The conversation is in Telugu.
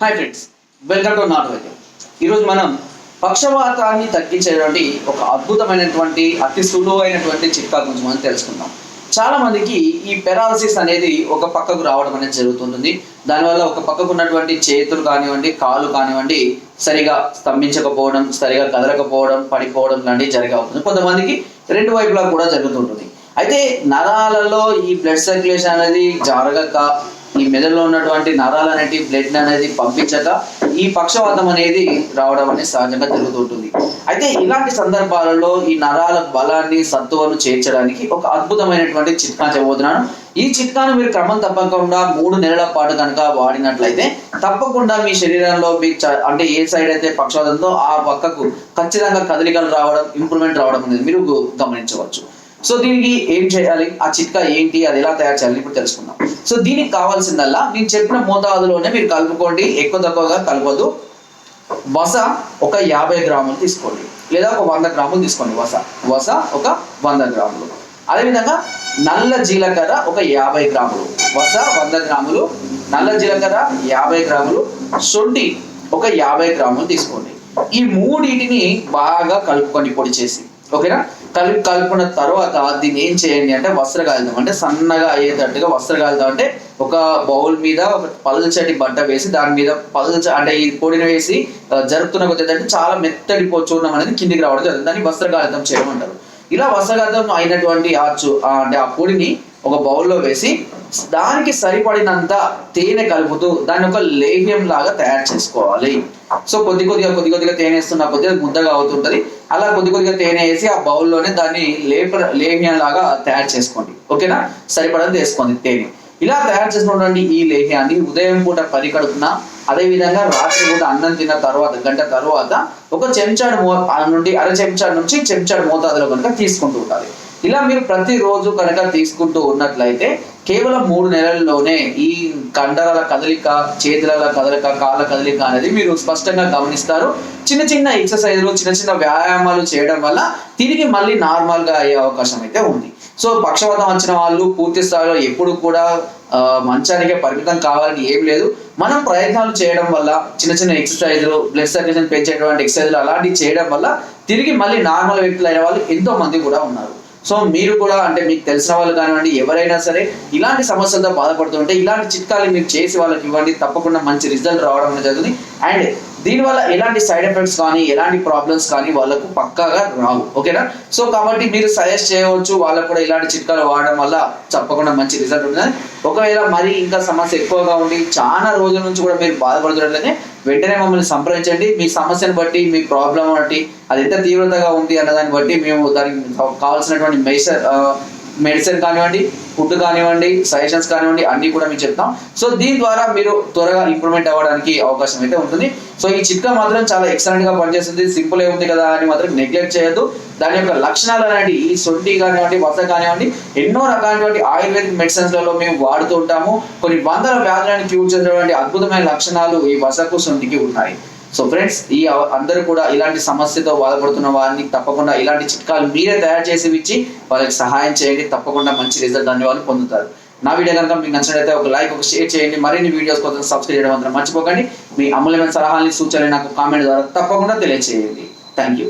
హాయ్ ఫ్రెండ్స్ వెల్కమ్ టు నాట్ వైద్యం ఈరోజు మనం పక్షవాతాన్ని తగ్గించేటువంటి ఒక అద్భుతమైనటువంటి అతి సులువైనటువంటి చిట్కా గురించి మనం తెలుసుకుందాం. చాలా మందికి ఈ పెరాలసిస్ అనేది ఒక పక్కకు రావడం అనేది జరుగుతుంటుంది. దానివల్ల ఒక పక్కకు ఉన్నటువంటి చేతులు కానివ్వండి కాళ్ళు కానివ్వండి సరిగా స్తంభించకపోవడం సరిగా కదలకపోవడం పడిపోవడం లాంటివి జరిగే అవుతుంది కొంతమందికి రెండు వైపులా కూడా జరుగుతుంటుంది. అయితే నరాలలో ఈ బ్లడ్ సర్క్యులేషన్ అనేది జరగక ఈ మెదడులో ఉన్నటువంటి నరాలు అనేటి బ్లడ్ అనేది పంపించక ఈ పక్షవాతం అనేది రావడం అనేది సహజంగా జరుగుతుంటుంది అయితే ఇలాంటి సందర్భాలలో ఈ నరాల బలాన్ని సత్తువను చేర్చడానికి ఒక అద్భుతమైనటువంటి చిట్కా చెప్పబోతున్నాను ఈ చిట్కాను మీరు క్రమం తప్పకుండా మూడు నెలల పాటు కనుక వాడినట్లయితే తప్పకుండా మీ శరీరంలో మీ అంటే ఏ సైడ్ అయితే పక్షవాతంతో ఆ పక్కకు ఖచ్చితంగా కదలికలు రావడం ఇంప్రూవ్మెంట్ రావడం అనేది మీరు గమనించవచ్చు. సో దీనికి ఏం చేయాలి? ఆ చిట్కా ఏంటి? అది ఎలా తయారు చేయాలి? ఇప్పుడు తెలుసుకుందాం. సో దీనికి కావాల్సిందల్లా నేను చెప్పిన మోతాదులోనే మీరు కలుపుకోండి. ఎక్కువ తక్కువగా కలపదు వస ఒక యాభై గ్రాములు తీసుకోండి. లేదా ఒక వంద గ్రాములు తీసుకోండి. వస. వస ఒక వంద గ్రాములు. అదేవిధంగా నల్ల జీలకర్ర ఒక యాభై గ్రాములు. వస వంద గ్రాములు. నల్ల జీలకర్ర యాభై గ్రాములు. శొంఠి ఒక యాభై గ్రాములు తీసుకోండి. ఈ మూడింటిని బాగా కలుపుకొని పొడి చేసి ఓకేనా? కలిపి కలుపుకున్న తర్వాత దీన్ని ఏం చేయండి అంటే వస్త్రగాలితం అంటే సన్నగా అయ్యేటట్టుగా వస్త్రగాలితం అంటే ఒక బౌల్ మీద ఒక పల్చటి బట్ట వేసి దాని మీద పల్చ అంటే ఈ పొడిని వేసి జరుగుతున్న జరుపుతున్న కొద్ది చాలా మెత్తడి పొ- అనేది కిందికి రావడం జరుగుతుంది. దాన్ని వస్త్రగాలితం చేయడం అంటారు ఇలా వస్త్రగాలితం అయినటువంటి ఆచు అంటే ఆ పొడిని ఒక బౌల్లో వేసి దానికి సరిపడినంత తేనె కలుపుతూ దాన్ని ఒక లేహ్యం లాగా తయారు చేసుకోవాలి. సో కొద్ది కొద్దిగా కొద్ది కొద్దిగా తేనె వేస్తున్న కొద్దిగా ముద్దగా అవుతుంటది అలా కొద్ది కొద్దిగా తేనె వేసి ఆ బౌల్లోనే దాన్ని లేప లేహ్యం లాగా తయారు చేసుకోండి. ఓకేనా? సరిపడంత వేసుకోండి తేనె. ఇలా తయారు చేసుకున్నటువంటి ఈ లేహ్యాన్ని ఉదయం పూట పరికడుపున అదే విధంగా రాత్రి పూట అన్నం తిన్న తర్వాత గంట తర్వాత ఒక చెంచాడు మో నుండి అర చెంచాడు నుంచి చెంచాడు మోతాదులో కనుక తీసుకుంటూ ఉండాలి. ఇలా మీరు ప్రతిరోజు కనుక తీసుకుంటూ ఉన్నట్లయితే కేవలం మూడు నెలల్లోనే ఈ కండరాల కదలిక చేతుల కదలిక కాళ్ళ కదలిక అనేది మీరు స్పష్టంగా గమనిస్తారు. చిన్న చిన్న ఎక్సర్సైజ్లు చిన్న చిన్న వ్యాయామాలు చేయడం వల్ల తిరిగి మళ్ళీ నార్మల్గా అయ్యే అవకాశం అయితే ఉంది. సో పక్షవాతం వచ్చిన వాళ్ళు పూర్తి స్థాయిలో ఎప్పుడు కూడా మంచానికే పరిమితం కావాలని ఏం లేదు. మనం ప్రయత్నాలు చేయడం వల్ల చిన్న చిన్న ఎక్సర్సైజ్లు బ్లడ్ సర్క్యులేషన్ పెంచేటువంటి ఎక్సర్సైజ్లు అలాంటివి చేయడం వల్ల తిరిగి మళ్ళీ నార్మల్ వ్యక్తులు అయిన వాళ్ళు ఎంతో మంది కూడా ఉన్నారు. సో మీరు కూడా అంటే మీకు తెలిసిన వాళ్ళు కానివ్వండి ఎవరైనా సరే ఇలాంటి సమస్యలతో బాధపడుతుంటే ఇలాంటి చిట్కాలు మీరు చేసి వాళ్ళకి ఇవ్వండి తప్పకుండా మంచి రిజల్ట్ రావడం జరుగుతుంది. అండ్ దీనివల్ల ఎలాంటి సైడ్ ఎఫెక్ట్స్ కానీ ఎలాంటి ప్రాబ్లమ్స్ కానీ వాళ్ళకు పక్కాగా రావు. ఓకేనా? సో కాబట్టి మీరు సజెస్ట్ చేయవచ్చు వాళ్ళకు కూడా ఇలాంటి చిట్కాలు వాడడం వల్ల తప్పకుండా మంచి రిజల్ట్ ఉంటుంది. ఒకవేళ మరి ఇంకా సమస్య ఎక్కువగా ఉండి చాలా రోజుల నుంచి కూడా మీరు బాధపడుతున్నట్లయితే వెంటనే మమ్మల్ని సంప్రదించండి. మీ సమస్యను బట్టి మీ ప్రాబ్లం బట్టి అది ఎంత తీవ్రతగా ఉంది అన్న దాన్ని బట్టి మేము దానికి కావాల్సినటువంటి మెజర్ మెడిసిన్ కానివ్వండి ఫుడ్ కానివ్వండి సజెషన్స్ కానివ్వండి అన్ని కూడా మీకు చెప్తాం. సో దీని ద్వారా మీరు త్వరగా ఇంప్రూవ్మెంట్ అవ్వడానికి అవకాశం అయితే ఉంటుంది. సో ఈ చిట్కా మాత్రం చాలా ఎక్సలెంట్గా పనిచేస్తుంది. సింపుల్ ఏ ఉంది కదా అని మాత్రం నెగ్లెక్ట్ చేయొద్దు. దాని యొక్క లక్షణాలు అనేవి ఈ సొంటి కానివ్వండి వస కానివ్వండి ఎన్నో రకాలైనటువంటి ఆయుర్వేదిక్ మెడిసిన్స్లలో మేము వాడుతూ ఉంటాము. కొన్ని వందల వ్యాధులను క్యూర్ చేసేటువంటి అద్భుతమైన లక్షణాలు ఈ వసకు సొంటికి ఉన్నాయి. సో ఫ్రెండ్స్ ఈ అందరూ కూడా ఇలాంటి సమస్యతో బాధపడుతున్న వారిని తప్పకుండా ఇలాంటి చిట్కాలు మీరే తయారు చేసి ఇచ్చి వాళ్ళకి సహాయం చేయండి. తప్పకుండా మంచి రిజల్ట్ అనే వాళ్ళు పొందుతారు. నా వీడియో కనుక మీకు నచ్చినట్లయితే ఒక లైక్ ఒక షేర్ చేయండి. మరిన్ని వీడియోస్ కోసం సబ్స్క్రైబ్ చేయడం మాత్రం మర్చిపోకండి. మీ అమూల్యమైన సలహాలని సూచనలు నాకు కామెంట్ ద్వారా తప్పకుండా తెలియజేయండి థ్యాంక్ యూ